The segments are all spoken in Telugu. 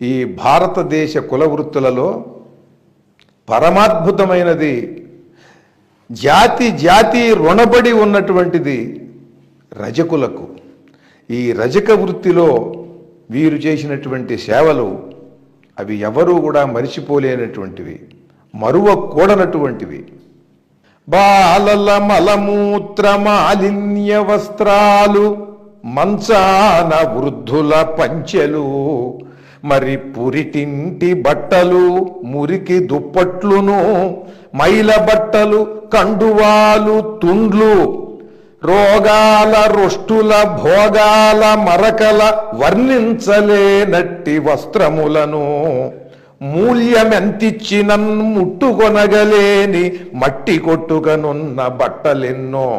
ఈ భారతదేశ కుల వృత్తులలో పరమాద్భుతమైనది జాతి జాతి రుణబడి ఉన్నటువంటిది రజకులకు. ఈ రజక వృత్తిలో వీరు చేసినటువంటి సేవలు అవి ఎవరూ కూడా మరిచిపోలేనటువంటివి మరువకూడనటువంటివి. బాలల మలమూత్ర మాలిన్య వస్త్రాలు మంచాన వృద్ధుల పంచెలు మరి పురిటింటి బట్టలు మురికి దుప్పట్లును మైల బట్టలు కండువాలు తుండ్లు రోగాల రుష్టుల భోగాల మరకల వర్ణించలేనట్టి వస్త్రములను మూల్యమెంతిచ్చినన్ ముట్టుకొనగలేని మట్టి కొట్టుకనున్న బట్టలెన్నో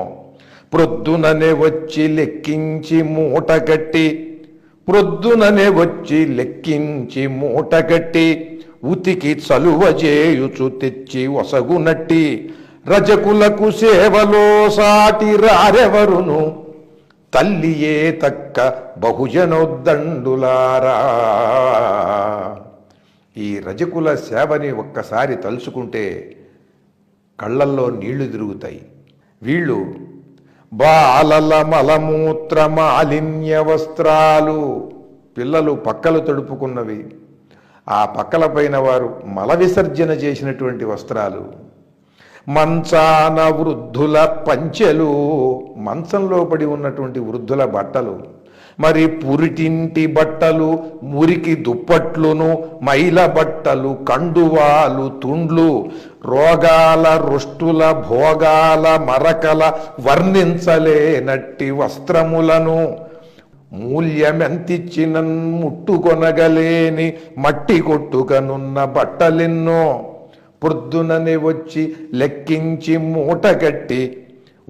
ప్రొద్దుననే వచ్చి లెక్కించి మూట కట్టి ప్రొద్దుననే వచ్చి లెక్కించి మూట కట్టి ఉతికి చలువ చేయుచు తెచ్చి ఒసగునట్టి రజకులకు సేవలో సాటి రారెవరును? తల్లియే తక్క బహుజనోద్దండులారా. ఈ రజకుల సేవని ఒక్కసారి తలుచుకుంటే కళ్ళల్లో నీళ్ళు తిరుగుతాయి. వీళ్ళు బాలల మలమూత్ర మాలిన్య వస్త్రాలు పిల్లలు పక్కలు తడుపుకున్నవి. ఆ పక్కల పైన వారు మల విసర్జన చేసినటువంటి వస్త్రాలు. మంచాన వృద్ధుల పంచెలు మంచంలో పడి ఉన్నటువంటి వృద్ధుల బట్టలు. మరి పురిటింటి బట్టలు మురికి దుప్పట్లును మైల బట్టలు కండువాలు తుండ్లు రోగాల రుష్టుల భోగాల మరకల వర్ణించలేనట్టి వస్త్రములను మూల్యమెంతిచ్చిన ముట్టుకొనగలేని మట్టి కొట్టుకనున్న బట్టలెన్నో పొద్దుననే వచ్చి లెక్కించి మూట కట్టి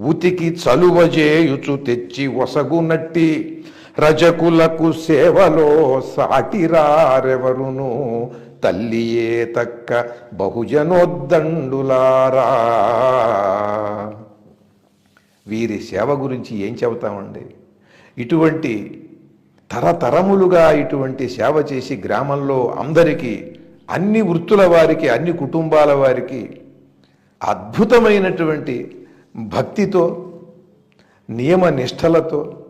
ఉతికి చలువ చేయుచు తెచ్చి ఒసగునట్టి రజకులకు సేవలో సాటిరారెవరును తల్లియే తక్క బహుజనోద్దండులారా. వీరి సేవ గురించి ఏం చెబుతామండి? ఇటువంటి తరతరములుగా ఇటువంటి సేవ చేసి గ్రామంలో అందరికీ అన్ని వృత్తుల వారికి అన్ని కుటుంబాల వారికి అద్భుతమైనటువంటి భక్తితో నియమ నిష్టలతో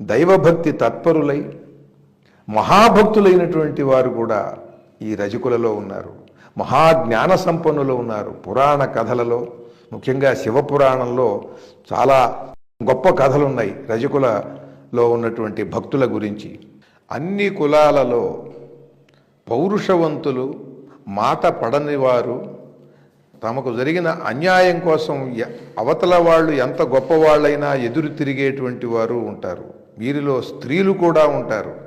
దైవభక్తి తత్పరులై మహాభక్తులైనటువంటి వారు కూడా ఈ రజకులలో ఉన్నారు. మహాజ్ఞాన సంపన్నులు ఉన్నారు. పురాణ కథలలో ముఖ్యంగా శివపురాణంలో చాలా గొప్ప కథలు ఉన్నాయి రజకులలో ఉన్నటువంటి భక్తుల గురించి. అన్ని కులాలలో పౌరుషవంతులు మాట పడని వారు తమకు జరిగిన అన్యాయం కోసం అవతల వాళ్ళు ఎంత గొప్పవాళ్ళైనా ఎదురు తిరిగేటువంటి వారు ఉంటారు. వీరిలో స్త్రీలు కూడా ఉంటారు.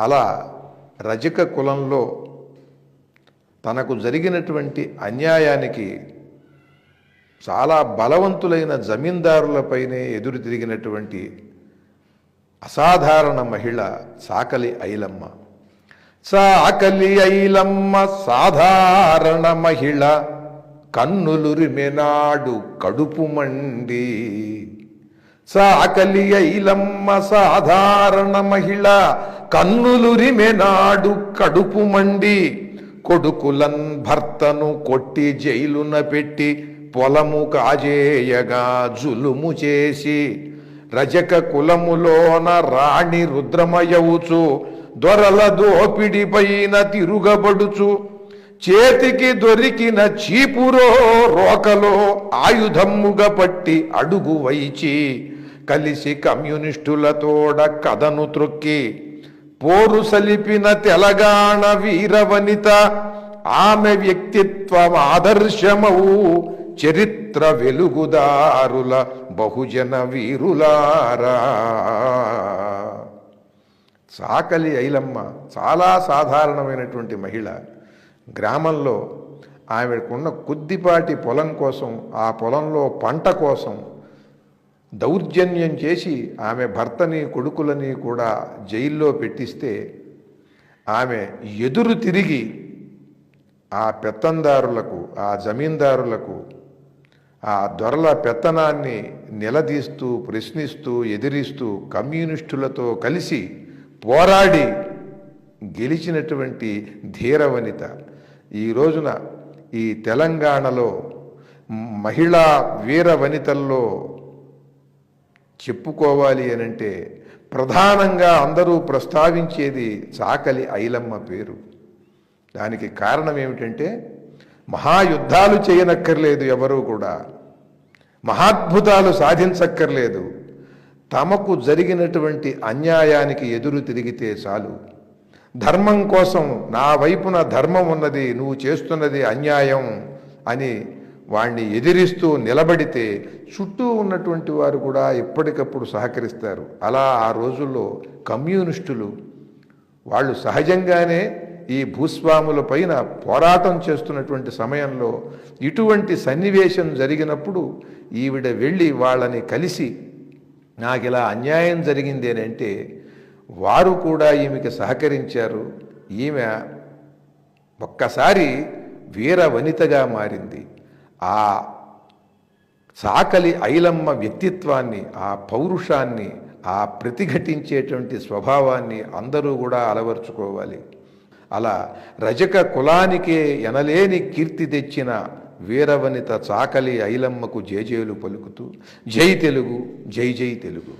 అలా రజక కులంలో తనకు జరిగినటువంటి అన్యాయానికి చాలా బలవంతులైన జమీందారులపైనే ఎదురు తిరిగినటువంటి అసాధారణ మహిళ చాకలి ఐలమ్మ. చాకలి ఐలమ్మ సాధారణ మహిళ కన్నులురిమెనాడు కడుపు మండి. సాకలియ ఇలమ్మ సాధారణ మహిళ కన్నులురిమెనాడు కడుపు మండి కొడుకులన్ భర్తను కొట్టి జైలున పెట్టి పొలము కాజేయగా జులుము చేసి రజక కులములోన రాణి రుద్రమయవుచు దొరల దోపిడి పైన తిరుగబడుచు చేతికి దొరికిన చీపురో రోకలో ఆయుధమ్ముగా పట్టి అడుగు వైచి కలిసి కమ్యూనిస్టులతోడ కథను త్రొక్కి పోరు సలిపిన తెలంగాణ వీరవనిత ఆమె వ్యక్తిత్వం ఆదర్శమవు చరిత్ర వెలుగుదారుల బహుజన వీరులారా. సాకలి ఐలమ్మ చాలా సాధారణమైనటువంటి మహిళ. గ్రామంలో ఆమెకున్న కొద్దిపాటి పొలం కోసం ఆ పొలంలో పంట కోసం దౌర్జన్యం చేసి ఆమె భర్తని కొడుకులని కూడా జైల్లో పెట్టిస్తే ఆమె ఎదురు తిరిగి ఆ పెత్తందారులకు ఆ జమీందారులకు ఆ దొరల పెత్తనాన్ని నిలదీస్తూ ప్రశ్నిస్తూ ఎదిరిస్తూ కమ్యూనిస్టులతో కలిసి పోరాడి గెలిచినటువంటి ధీరవనిత. ఈ రోజున ఈ తెలంగాణలో మహిళా వీర వనితల్లో చెప్పుకోవాలి అనంటే ప్రధానంగా అందరూ ప్రస్తావించేది చాకలి ఐలమ్మ పేరు. దానికి కారణం ఏమిటంటే మహాయుద్ధాలు చేయనక్కర్లేదు ఎవరూ కూడా. మహాద్భుతాలు సాధించక్కర్లేదు. తమకు జరిగినటువంటి అన్యాయానికి ఎదురు తిరిగితే చాలు. ధర్మం కోసం నా వైపున ధర్మం ఉన్నది నువ్వు చేస్తున్నది అన్యాయం అని వాణ్ణి ఎదిరిస్తూ నిలబడితే చుట్టూ ఉన్నటువంటి వారు కూడా ఎప్పటికప్పుడు సహకరిస్తారు. అలా ఆ రోజుల్లో కమ్యూనిస్టులు వాళ్ళు సహజంగానే ఈ భూస్వాముల పైన పోరాటం చేస్తున్నటువంటి సమయంలో ఇటువంటి సన్నివేశం జరిగినప్పుడు ఈవిడ వెళ్ళి వాళ్ళని కలిసి నాకు ఇలా అన్యాయం జరిగింది అని అంటే వారు కూడా ఈమెకి సహకరించారు. ఈమె ఒక్కసారి వీర వనితగా మారింది. ఆ సాకలి ఐలమ్మ వ్యక్తిత్వాన్ని ఆ పౌరుషాన్ని ఆ ప్రతిఘటించేటువంటి స్వభావాన్ని అందరూ కూడా అలవర్చుకోవాలి. అలా రజక కులానికే ఎనలేని కీర్తి తెచ్చిన వీరవనిత చాకలి ఐలమ్మకు జేజేలు పలుకుతూ జై తెలుగు జై జై తెలుగు.